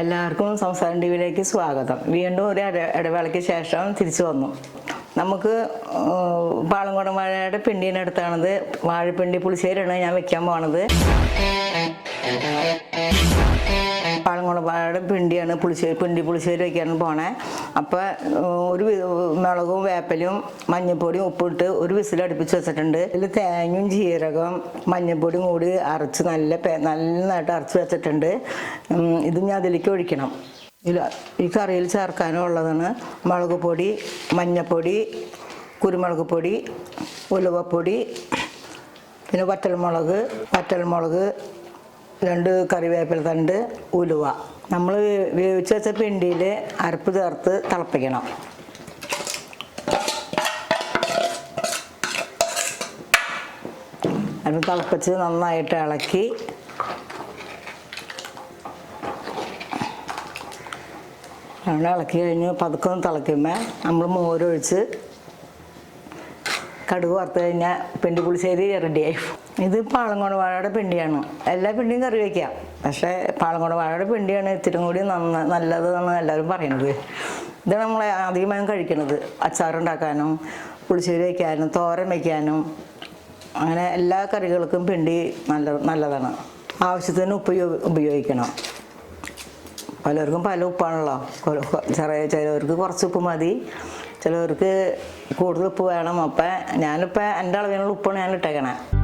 എല്ലാവർക്കും സംസാരം ടി വിയിലേക്ക് സ്വാഗതം. വീണ്ടും ഒരു ഇട ഇടവേളയ്ക്ക് ശേഷം തിരിച്ചു വന്നു. നമുക്ക് പാളംകുടം വാഴയുടെ പിണ്ടീനടുത്താണത് വാഴപ്പിണ്ടി പുളിശ്ശേരിയാണ് ഞാൻ വെക്കാൻ പോണത്. വാഴയുടെ പിണ്ടിയാണ് പുളിശ്ശേരി പിണ്ടി പുളിശ്ശേരി വയ്ക്കാണ് പോണേ. അപ്പോൾ ഒരു മുളകും വേപ്പലും മഞ്ഞൾപ്പൊടിയും ഉപ്പിട്ട് ഒരു വിസിൽ അടുപ്പിച്ച് വെച്ചിട്ടുണ്ട്. ഇതിൽ തേങ്ങയും ജീരകം മഞ്ഞപ്പൊടിയും കൂടി അരച്ച് നല്ല നന്നായിട്ട് അരച്ച് വെച്ചിട്ടുണ്ട്. ഇത് ഞാൻ അതിലേക്ക് ഒഴിക്കണം. ഈ കറിയിൽ ചേർക്കാനുള്ളതാണ് മുളക് പൊടി മഞ്ഞൾപ്പൊടി കുരുമുളക് പൊടി ഉലുവപ്പൊടി പിന്നെ വറ്റൽമുളക് വറ്റൽമുളക് രണ്ട് കറിവേപ്പില തണ്ട് ഉലുവ. നമ്മൾ വേവിച്ച് വെച്ച പിണ്ടിയിൽ അരപ്പ് ചേർത്ത് തിളപ്പിക്കണം. അരപ്പ് തിളപ്പിച്ച് നന്നായിട്ട് ഇളക്കി. അങ്ങനെ ഇളക്കി കഴിഞ്ഞ് പതുക്കെ ഒന്ന് തിളയ്ക്കുമ്പോൾ നമ്മൾ മോരൊഴിച്ച് കടുക് വറുത്ത് കഴിഞ്ഞാൽ പിണ്ടി പുളിശ്ശേരി റെഡിയായി. ഇത് പാളങ്കോട് വാഴയുടെ പിണ്ടിയാണ്. എല്ലാ പിണ്ടിയും കറി വയ്ക്കാം പക്ഷേ പാളങ്കോട് വാഴയുടെ പിണ്ടിയാണ് ഇത്തിരി കൂടി നന്ന നല്ലതെന്നാണ് എല്ലാവരും പറയുന്നത്. ഇതാണ് നമ്മൾ അധികമായും കഴിക്കണത് അച്ചാറുണ്ടാക്കാനും പുളിശ്ശേരി വയ്ക്കാനും തോരൻ വയ്ക്കാനും അങ്ങനെ എല്ലാ കറികൾക്കും പിണ്ടി നല്ല നല്ലതാണ്. ആവശ്യത്തിന് ഉപ്പ് ഉപയോ- ഉപയോഗിക്കണം. പലർക്കും പല ഉപ്പാണല്ലോ. ചെറിയ ചിലവർക്ക് കുറച്ച് ഉപ്പ് മതി. ചിലവർക്ക് കൂടുതൽ ഉപ്പ് വേണം. അപ്പം ഞാനിപ്പോൾ എന്റെ അളവിനുള്ള ഉപ്പാണ് ഞാൻ ഇട്ടേക്കണേ.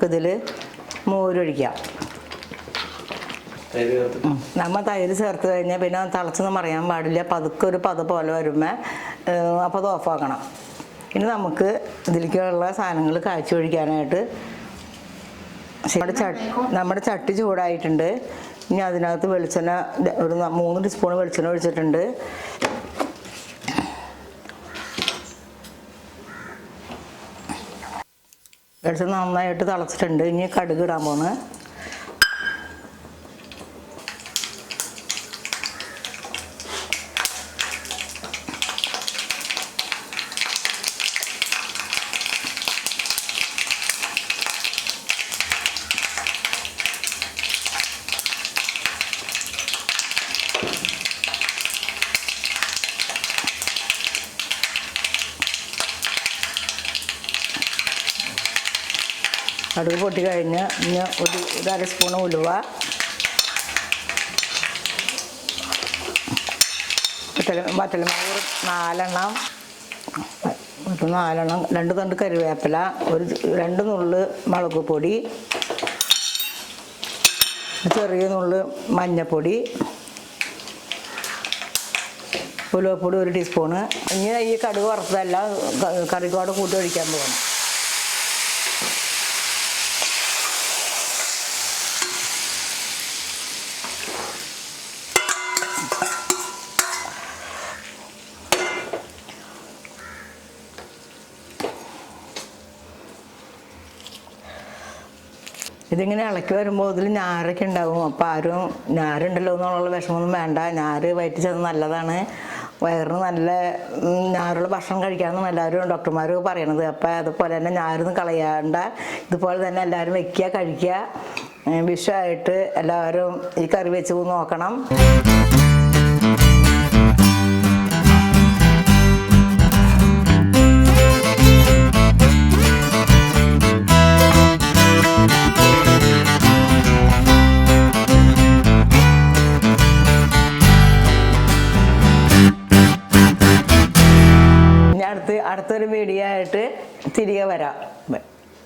നമുക്കിതിൽ മോരൊഴിക്കാം. നമ്മൾ നമ്മ തൈര് ചേർത്ത് കഴിഞ്ഞാൽ പിന്നെ തിളച്ചൊന്നും അറിയാൻ പാടില്ല. പതുക്കെ ഒരു പത പോലെ വരുമ്പോൾ അപ്പോൾ അത് ഓഫാക്കണം ഇനി നമുക്ക് ഇതിലേക്കുള്ള സാധനങ്ങൾ കാഴ്ച ഒഴിക്കാനായിട്ട് നമ്മുടെ ചട്ടി നമ്മുടെ ചട്ടി ചൂടായിട്ടുണ്ട്. ഇനി അതിനകത്ത് വെളിച്ചെണ്ണ ഒരു മൂന്ന് ടീസ്പൂൺ വെളിച്ചെണ്ണ ഒഴിച്ചിട്ടുണ്ട്. വെളിച്ചെണ്ണ നന്നായിട്ട് തിളച്ചിട്ടുണ്ട്. ഇനി കടുക് ഇടാൻ പോണ്. കടുക് പൊട്ടി കഴിഞ്ഞ് ഇനി ഒരു ഒരു അര സ്പൂൺ ഉലുവ. വറ്റല വറ്റലമുളക് ഒരു നാലെണ്ണം. നാലെണ്ണം. രണ്ട് തണ്ട് കറിവേപ്പില. ഒരു രണ്ട് നുള്ള് മുളക് പൊടി. ചെറിയ നുള്ള് മഞ്ഞൾപ്പൊടി ഉലുവപ്പൊടി ഒരു ടീസ്പൂണ്. ഇനി ഈ കടുക് വറുത്തതല്ല കറിക്കോടെ കൂട്ടി ഒഴിക്കാൻ പോകണം ഇതിങ്ങനെ ഇളക്കി വരുമ്പോൾ ഇതിൽ ഞാറൊക്കെ ഉണ്ടാവും. അപ്പോൾ ആരും ഞാറുണ്ടല്ലോ എന്നുള്ള വിഷമമൊന്നും വേണ്ട. ഞാറ് വയറ്റി ചെന്ന് നല്ലതാണ്. വയറിന് നല്ല ഞാറുള്ള ഭക്ഷണം കഴിക്കാമെന്നും എല്ലാവരും ഡോക്ടർമാർ പറയണത്. അപ്പോൾ അതുപോലെ തന്നെ ഞാറൊന്നും കളയാണ്ട. ഇതുപോലെ തന്നെ എല്ലാവരും വെക്കുക കഴിക്കുക. വിഷമായിട്ട് എല്ലാവരും ഈ കറി വെച്ച് നോക്കണം. അടുത്ത് വീഡിയോ ആയിട്ട് തിരികെ വരാം.